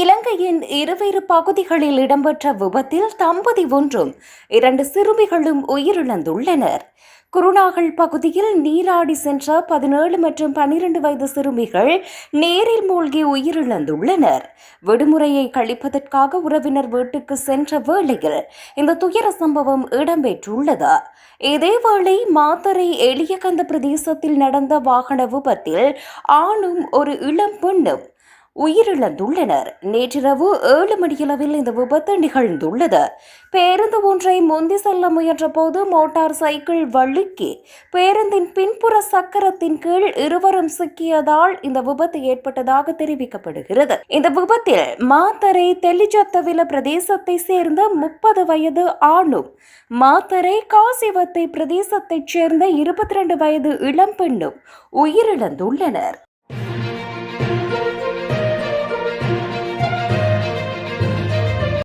இலங்கையின் இருவேறு பகுதிகளில் இடம்பெற்ற விபத்தில் தம்பதி ஒன்றும் இரண்டு சிறுமிகளும் உயிரிழந்துள்ளனர். குருநாகல் பகுதியில் நீராடி சென்ற பதினேழு மற்றும் பனிரெண்டு வயது சிறுமிகள் நேரில் மூழ்கி உயிரிழந்துள்ளனர். விடுமுறையை கழிப்பதற்காக உறவினர் வீட்டுக்கு சென்ற வேளையில் இந்த துயர சம்பவம் இடம்பெற்றுள்ளது. இதேவேளை மாத்தரை எளியகந்த பிரதேசத்தில் நடந்த வாகன விபத்தில் ஆணும் ஒரு இளம் பெண்ணும் உயிரிழந்துள்ளனர். நேற்றிரவு ஏழு மணியளவில் இந்த விபத்து நிகழ்ந்துள்ளது. பேருந்து ஒன்றை முந்தி செல்ல முயன்றபோது மோட்டார் சைக்கிள் வழுக்கி பேருந்தின் பின்புற சக்கரத்தின் கீழ் இருவரும் சிக்கியதால் இந்த விபத்து ஏற்பட்டதாக தெரிவிக்கப்படுகிறது. இந்த விபத்தில் மாத்தரை தெல்லிஜத்தவில பிரதேசத்தை சேர்ந்த முப்பது வயது ஆணும் மாத்தரை காசிவத்தை பிரதேசத்தைச் சேர்ந்த இருபத்தி ரெண்டு வயது இளம் பெண்ணும் உயிரிழந்துள்ளனர்.